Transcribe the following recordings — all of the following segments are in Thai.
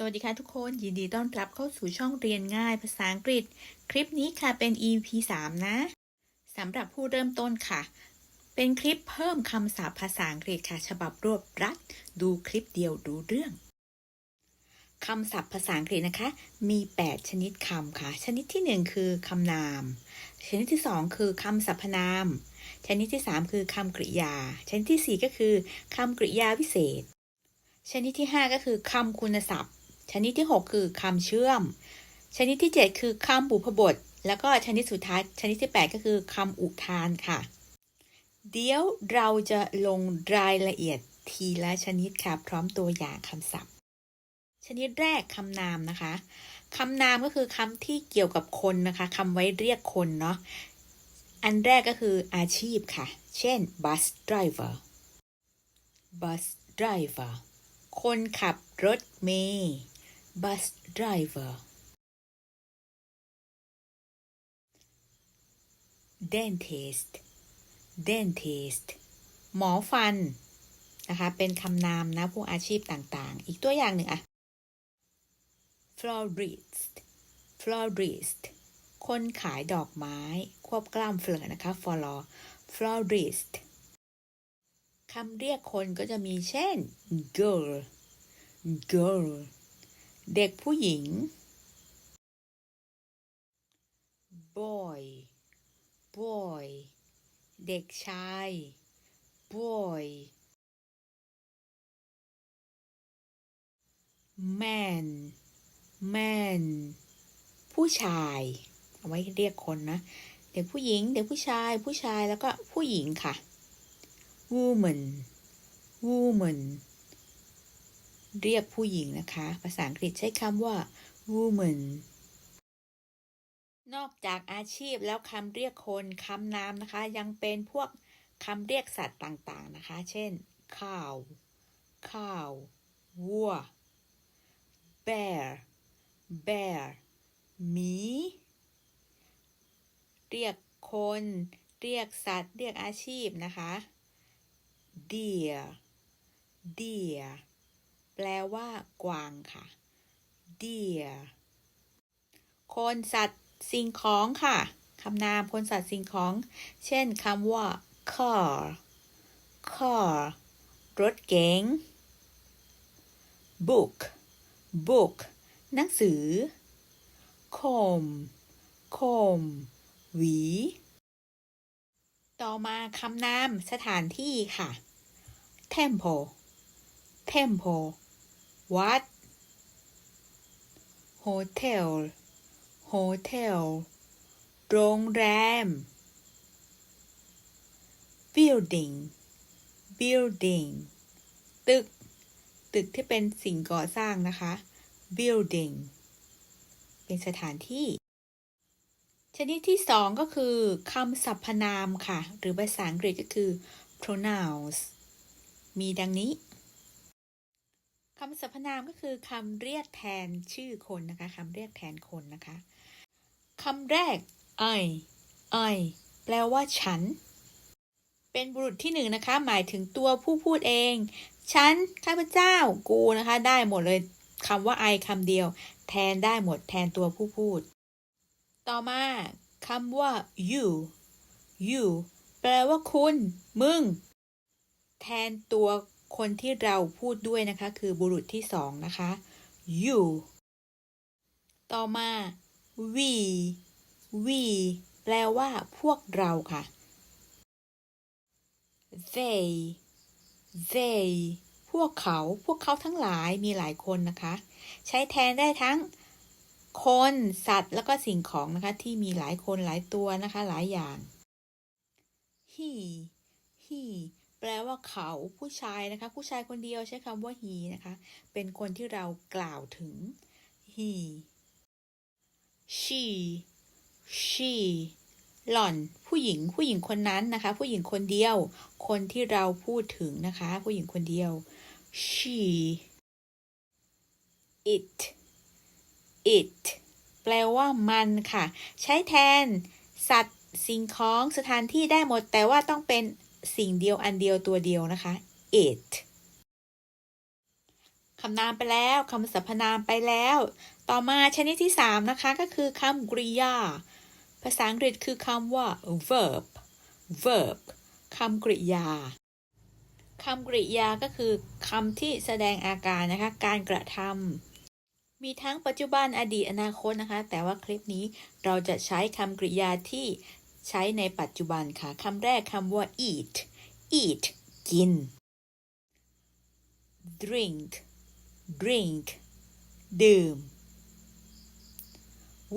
สวัสดีค่ะทุกคนยินดีต้อนรับเข้าสู่ช่องเรียนง่ายภาษาอังกฤษ คลิปนี้ค่ะเป็น EP 3 นะสำหรับผู้เริ่มต้นค่ะ เป็นคลิปเพิ่มคำศัพท์ภาษาอังกฤษค่ะ ฉบับรวบรัด ดูคลิปเดียวดูเรื่องคำศัพท์ภาษาอังกฤษนะคะ มี 8 ชนิดคำค่ะ ชนิดที่ 1 คือคำนาม ชนิดที่ 2 คือคำสรรพนาม ชนิดที่ 3 คือคำกริยา ชนิดทีสี่4 ก็คือคำกริยาวิเศษ ชนิดที่ 5 ก็คือคำคุณศัพท์ ชนิดที่ 6 คือคำเชื่อม ชนิดที่ 7 คือคำบุพบท แล้วก็ชนิดสุดท้ายชนิดที่ 8 ก็คือคำอุทานค่ะ เดี๋ยวเราจะลงรายละเอียดทีละชนิดค่ะ พร้อมตัวอย่างคำศัพท์ ชนิดแรกคำนามนะคะคำนามก็คือคำที่เกี่ยวกับคนนะคะคำไว้เรียกคนเนาะอันแรกก็คืออาชีพค่ะ เช่น bus driver bus driver คนขับรถเมล์ bus driver dentist dentist หมอฟัน นะคะ เป็นคำนามนะ พวกอาชีพต่างๆ อีกตัวอย่างหนึ่งอะ florist florist คนขายดอกไม้ ควบกล้ามเฟลอนะคะ flor florist คำเรียกคนก็จะมีเช่น girl girl เด็กผู้หญิง boy boy เด็กชาย boy man man ผู้ชาย เอาไว้เรียกคนนะ เด็กผู้หญิง เด็กผู้ชาย ผู้ชายแล้วก็ผู้หญิงค่ะ woman woman เรียกผู้หญิงนะคะ ภาษาอังกฤษใช้คำว่า woman นอกจากอาชีพแล้วคำเรียกคนคำนามนะคะ ยังเป็นพวกคำเรียกสัตว์ต่างๆนะคะ เช่น cow cow วัว bear bear หมี เรียกคน เรียกสัตว์ เรียกอาชีพนะคะ deer deer แปลว่ากวางค่ะ deer คนสัตว์สิ่งของค่ะคำนามคนสัตว์สิ่งของ เช่นคำว่า car car รถเก๋ง book book หนังสือ comb comb หวี ต่อมาคำนามสถานที่ค่ะ temple temple วัด hotel hotel โรงแรม building building ตึก ตึกที่เป็นสิ่งก่อสร้างนะคะ building เป็นสถานที่ ชนิดที่สองก็คือคำสรรพนามค่ะ หรือภาษาอังกฤษก็คือ pronouns มีดังนี้ คำสรรพนามก็คือคำเรียกแทนชื่อคนนะคะคำเรียกแทนคนนะคะคำแรก I I แปลว่าฉัน เป็นบุรุษที่หนึ่งนะคะ หมายถึงตัวผู้พูดเอง ฉัน ข้าพเจ้า กูนะคะ ได้หมดเลยคำว่า I คำเดียว แทนได้หมดแทนตัวผู้พูด ต่อมาคำว่า you you แปลว่าคุณ มึง แทนตัว คนที่เราพูดด้วยนะคะ คือบุรุษที่สองนะคะ you ต่อมา we we แปลว่าพวกเราค่ะ they they พวกเขา พวกเขาทั้งหลายมีหลายคนนะคะ ใช้แทนได้ทั้งคน สัตว์ แล้วก็สิ่งของนะคะ ที่มีหลายคนหลายตัวนะคะ หลายอย่าง he he แปลว่าเขาผู้ชายนะคะ ผู้ชายคนเดียวใช้คำว่า he นะคะ เป็นคนที่เรากล่าวถึง he she she หล่อน ผู้หญิงผู้หญิงคนนั้นนะคะ ผู้หญิงคนเดียว คนที่เราพูดถึงนะคะ ผู้หญิงคนเดียว she it it แปลว่ามันค่ะ ใช้แทน สัตว์สิ่งของสถานที่ได้หมด แต่ว่าต้องเป็น สิ่งเดียวอันเดียวตัวเดียวนะคะ it คำนามไปแล้วคำสรรพนามไปแล้ว ต่อมาชนิดที่สามนะคะก็คือคำกริยา ภาษาอังกฤษคือคำว่า verb verb คำกริยาคำกริยาก็คือคำที่แสดงอาการนะคะ การกระทำมีทั้งปัจจุบันอดีตอนาคตนะคะ แต่ว่าคลิปนี้เราจะใช้คำกริยาที่ ใช้ในปัจจุบันค่ะคำแรกคำว่า eat eat กิน drink drink ดื่ม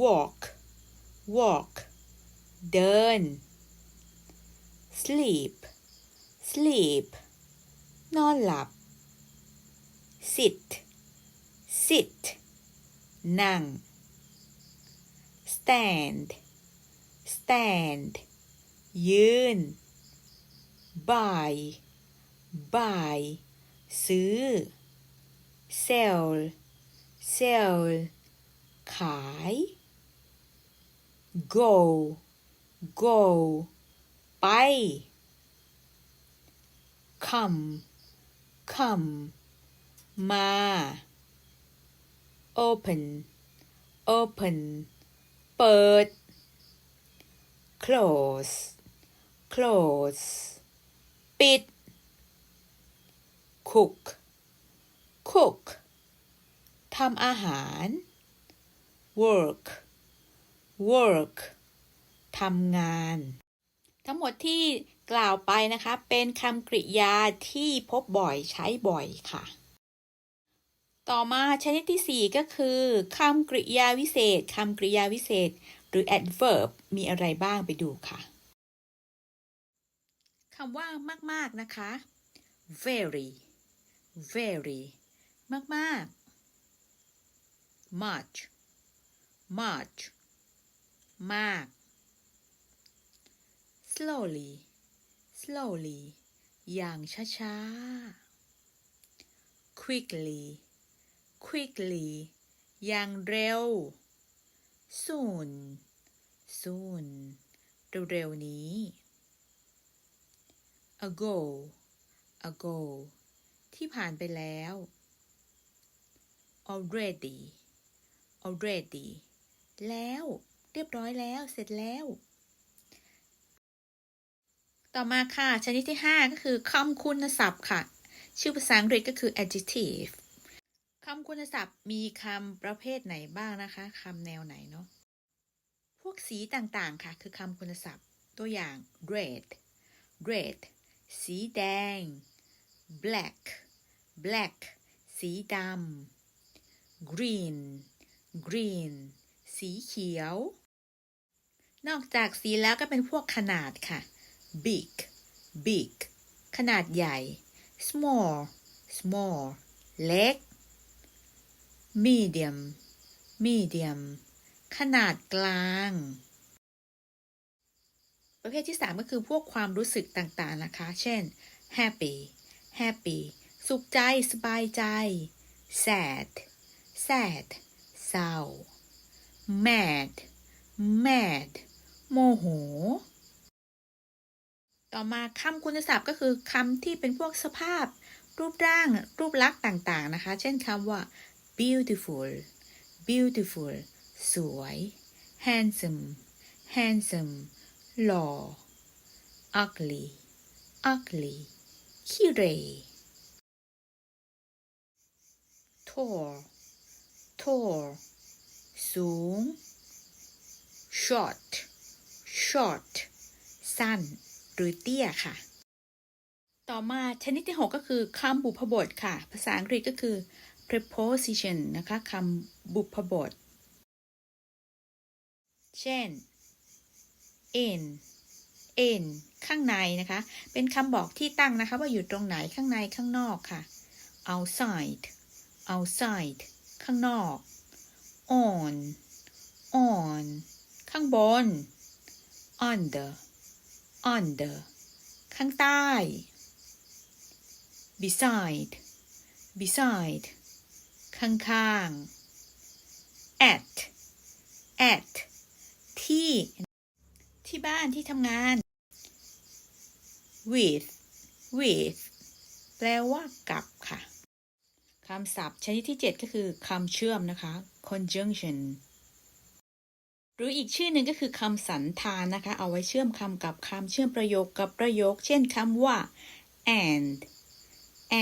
walk walk เดิน sleep sleep นอนหลับ sit sit นั่ง stand stand ยืน buy buy ซื้อ sell sell ขาย go go ไป come come มา open open เปิด close close ปิด cook cook ทำอาหาร work work ทำงาน ทั้งหมดที่กล่าวไปนะคะ เป็นคำกริยาที่พบบ่อยใช้บ่อยค่ะ ต่อมาชนิดที่ 4 ก็คือคำกริยาวิเศษคำกริยาวิเศษ หรือ adverb มีอะไรบ้างไปดูค่ะคำว่ามาก ๆ นะคะ very very มากๆ much much มาก slowly slowly อย่างช้าๆ quickly quickly อย่างเร็ว soon soon เร็วๆนี้ ago ago ที่ผ่านไปแล้ว already already แล้วเรียบร้อยแล้วเสร็จแล้ว ต่อมาค่ะ ชนิดที่ 5 ก็คือคำคุณศัพท์ค่ะ ชื่อภาษาอังกฤษก็คือ adjective คำคุณศัพท์มีคำประเภทไหนบ้างนะคะคำแนวไหนเนาะพวกสีต่างๆ ค่ะ คือคำคุณศัพท์ตัวอย่าง red red สีแดง black black สีดำ green green สีเขียว นอกจากสีแล้วก็เป็นพวกขนาดค่ะ big big ขนาดใหญ่ small small เล็ก medium medium ขนาดกลาง ประเภทที่ 3 ก็คือพวกความรู้สึกต่างๆนะคะ เช่น happy happy สุขใจ สบายใจ sad sad เศร้า mad mad โมโห ต่อมาคำคุณศัพท์ก็คือคำที่เป็นพวกสภาพ รูปร่าง รูปลักษณ์ต่างๆนะคะ เช่นคำว่า beautiful beautiful สวย handsome handsome หล่อ ugly ugly ขี้เหร่ tall tall สูง short short สั้น หรือเตี้ยค่ะ ต่อมาชนิดที่ 6 ก็คือคำบุพบทค่ะ ภาษาอังกฤษก็คือ preposition นะคะคำบุพบท เช่น in in ข้างในนะคะ เป็นคำบอกที่ตั้งนะคะ ว่าอยู่ตรงไหนข้างในข้างนอกค่ะ outside outside ข้างนอก on on ข้างบน under under ข้างใต้ beside beside ข้างข้าง at at ที่ ที่บ้านที่ทำงาน with with แปลว่ากับค่ะคคำศัพท์ชนิดที่ 7 ก็คือคำเชื่อมนะคะ conjunction หรืออีกชื่อหนึ่งก็คือคำสันธานนะคะ เอาไว้เชื่อมคำกับคำเชื่อมประโยคกับประโยค เช่นคำว่า and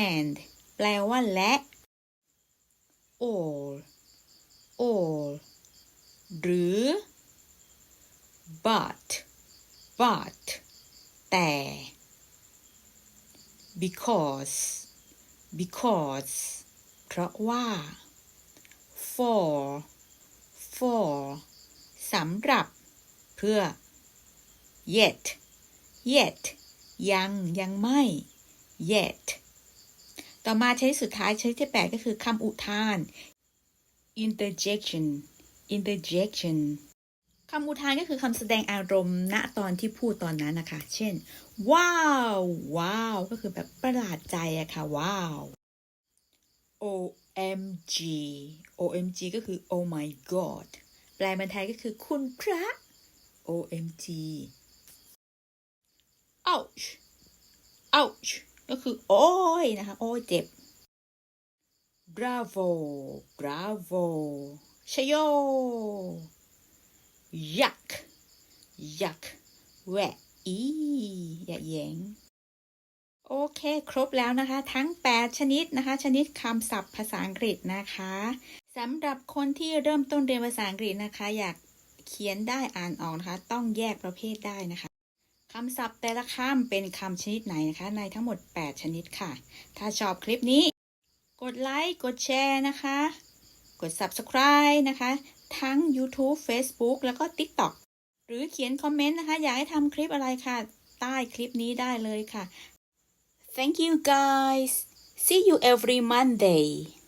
and แปลว่าและ all all หรือ but but แต่ because because เพราะว่า for for สำหรับ เพื่อ yet yet ยังยังไม่ yet ต่อมาใช้สุดท้ายใช้ที่ 8 ก็คือคำอุทาน interjection interjection คำอุทานก็คือคำแสดงอารมณ์ณตอนที่พูดตอนนั้นนะคะ เช่น ว้าว ว้าว ก็คือแบบประหลาดใจอะค่ะ ว้าว OMG OMG ก็คือ Oh my God แปลเป็นไทยก็คือคุณพระ OMG ouch ouch ก็คือ โอ้ยนะคะ โอ้ยเจ็บ bravo bravo ชโย yuck yuck แหวะอีอย่าแยง โอเค ครบแล้วนะคะ ทั้ง 8 ชนิดนะคะ ชนิดคำศัพท์ภาษาอังกฤษนะคะสำหรับคนที่เริ่มต้นเรียนภาษาอังกฤษนะคะ อยากเขียนได้อ่านออกนะคะ ต้องแยกประเภทได้นะคะ คำศัพท์แต่ละคำเป็นคำชนิดไหนนะคะ ในทั้งหมด 8 ชนิดค่ะ ถ้าชอบคลิปนี้ กดไลค์ กดแชร์นะคะ กด subscribe นะคะ ทั้ง YouTube Facebook แล้วก็ TikTok หรือเขียนคอมเมนต์นะคะ อยากให้ทำคลิปอะไรค่ะ ใต้คลิปนี้ได้เลยค่ะ Thank you guys. See you every Monday.